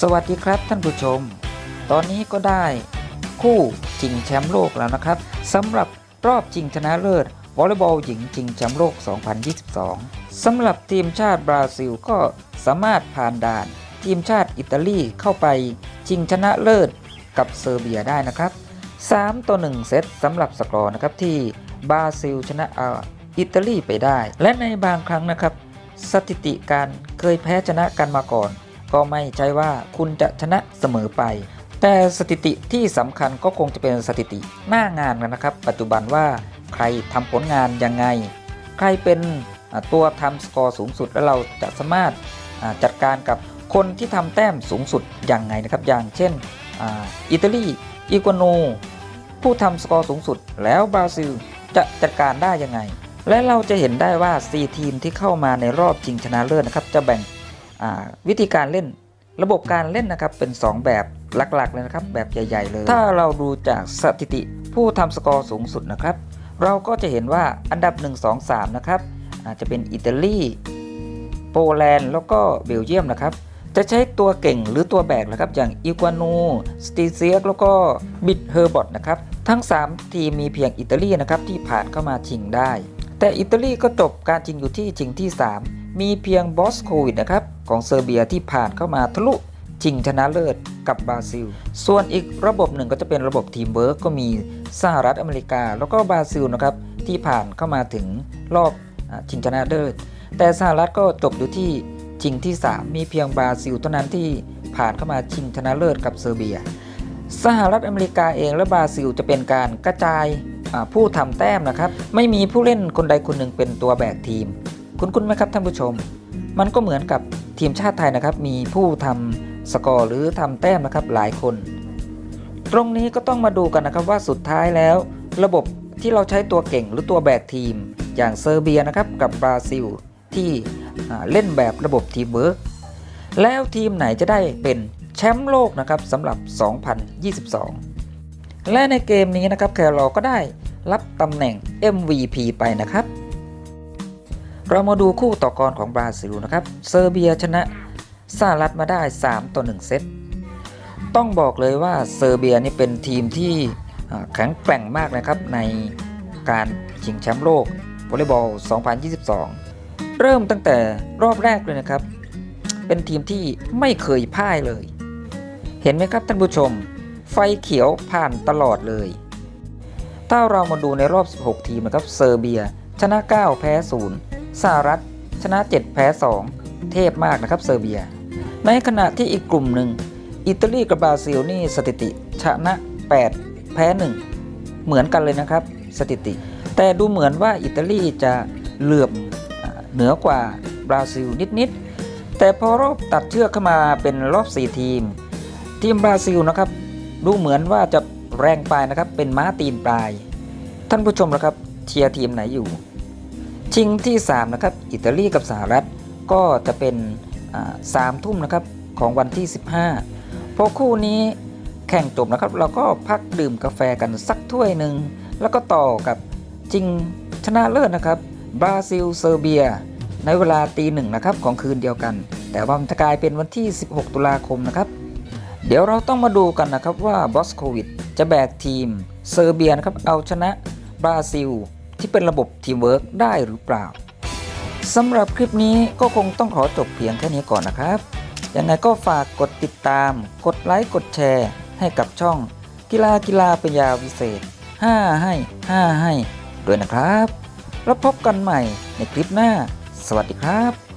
สวัสดีครับท่านผู้ชม ตอนนี้ก็ได้คู่ชิงแชมป์โลกแล้วนะครับสำหรับรอบชิงชนะเลิศวอลเลย์บอลหญิงชิงแชมป์โลก 2022 สำหรับทีมชาติบราซิลก็สามารถผ่านด่าน ทีมชาติอิตาลีเข้าไปชิงชนะเลิศกับเซอร์เบียได้นะครับ 3 ต่อ 1 เซตสำหรับสกอร์นะครับที่ บราซิลชนะอ,อิตาลีไปได้ และในบางครั้งนะครับสถิติการเคยแพ้ชนะกันมาก่อน ก็ไม่ใช่ว่าคุณจะชนะเสมอไป แต่สถิติที่สำคัญก็คงจะเป็นสถิติหน้างานนะครับ ปัจจุบันว่าใครทำผลงานยังไง ใครเป็นตัวทำสกอร์สูงสุดแล้วเราจะสามารถจัดการกับคนที่ทำแต้มสูงสุดยังไงนะครับ อย่างเช่นอ,อิตาลีอีกัวโนผู้ทำสกอร์สูงสุดแล้วบราซิล จะจัดการได้ยังไง และเราจะเห็นได้ว่า 4 ทีมที่เข้ามาในรอบชิงชนะเลิศนะครับ จะแบ่งวิธีการเล่นระบบการเล่นนะครับเป็น 2 แบบหลักๆเลยนะครับ แบบใหญ่ๆเลย ถ้าเราดูจากสถิติผู้ทำสกอร์สูงสุดนะครับ เราก็จะเห็นว่าอันดับ 1 2 3 นะครับ อาจจะเป็นอิตาลีโปแลนด์แล้วก็เบลเยียมนะครับจะใช้ตัวเก่งหรือตัวแบกนะครับ อย่างอีกัวนู สตีเซียกแล้วก็บิดเฮอร์บอตนะครับ ทั้ง 3 ทีมมีเพียงอิตาลีนะครับที่ผ่านเข้ามาชิงได้ แต่อิตาลีก็จบการชิงอยู่ที่ชิงที่ 3 มีเพียงบอสโควิดนะครับของเซอร์เบียที่ผ่านเข้ามาทะลุชิงชนะเลิศกับบราซิล ส่วนอีกระบบหนึ่งก็จะเป็นระบบทีมเวิร์กก็มีสหรัฐอเมริกา แล้วก็บราซิลนะครับที่ผ่านเข้ามาถึงรอบชิงชนะเลิศ แต่สหรัฐก็จบอยู่ที่ชิงที่ 3 มีเพียงบราซิลเท่านั้นที่ผ่านเข้ามาชิงชนะเลิศกับเซอร์เบีย สหรัฐอเมริกาเองและบราซิลจะเป็นการกระจายผู้ทำแต้มนะครับ ไม่มีผู้เล่นคนใดคนหนึ่งเป็นตัวแบกทีม คุณคุณไหมครับท่านผู้ชม มันก็เหมือนกับทีมชาติไทยนะครับ มีผู้ทำสกอร์หรือทำแต้มนะครับหลายคน ตรงนี้ก็ต้องมาดูกันนะครับว่าสุดท้ายแล้ว ระบบที่เราใช้ตัวเก่งหรือตัวแบกทีม อย่างเซอร์เบียนะครับกับบราซิลที่เล่นแบบระบบทีมเวิร์กแล้วทีมไหนจะได้เป็น ชมป์โลกนะครับสำหรับ 2022 และในเกมนี้นะครับแคโรก็ได้รับตำแหน่ง MVP ไปนะครับ เรามาดูคู่ต่อกรของบราซิลนะครับเซอร์เบียชนะสหรัฐมาได้ 3 ต่อ 1 เซต ต้องบอกเลยว่าเซอร์เบียนี่เป็นทีมที่แข็งแกร่งมากนะครับในการชิงแชมป์โลกวอลเลย์บอล 2022 เริ่มตั้งแต่รอบแรกเลยนะครับ เป็นทีมที่ไม่เคยพ่ายเลย เห็นไหมครับท่านผู้ชม ไฟเขียวผ่านตลอดเลย ถ้าเรามาดูในรอบ 16 ทีมนะครับเซอร์เบีย ชนะ 9 แพ้ 0สหรัฐ ชนะ 7 แพ้ 2 เทพมากนะครับเซอร์เบีย ในขณะที่อีกกลุ่มหนึ่ง อิตาลีกับบราซิลนี่สถิติ ชนะ 8 แพ้ 1 เหมือนกันเลยนะครับสถิติ แต่ดูเหมือนว่าอิตาลีจะเหลื่อมเหนือกว่าบราซิลนิดๆแต่พอรอบตัดเชือกเข้ามาเป็นรอบ 4 ทีม ทีมบราซิลนะครับ ดูเหมือนว่าจะแรงปลายนะครับ เป็นม้าตีนปลาย ท่านผู้ชมนะครับเชียร์ทีมไหนอยู่ ชิงที่ 3 นะครับ อิตาลีกับสหรัฐก็จะเป็นสามทุ่มนะครับของวันที่ 15 พอคู่นี้แข่งจบนะครับ เราก็พักดื่มกาแฟกันสักถ้วยหนึ่ง แล้วก็ต่อกับจริงชนะเลิศนะครับบราซิลเซอร์เบีย ในเวลาตีหนึ่งนะครับของคืนเดียวกัน แต่ว่ามันจะกลายเป็นวันที่ 16 ตุลาคมนะครับ เดี๋ยวเราต้องมาดูกันนะครับว่าบอสโควิดจะแบกทีมเซอร์เบียนะครับเอาชนะบราซิล ที่เป็นระบบทีมเวิร์กได้หรือเปล่าสำหรับคลิปนี้ก็คงต้องขอจบเพียงแค่นี้ก่อนนะครับ ยังไงก็ฝากกดติดตาม กดไลค์ กดแชร์ ให้กับช่อง กีฬากีฬาเปัญญาวิเศษ 5 ให้ 5 ให้ ด้วยนะครับ แล้วพบกันใหม่ในคลิปหน้า สวัสดีครับ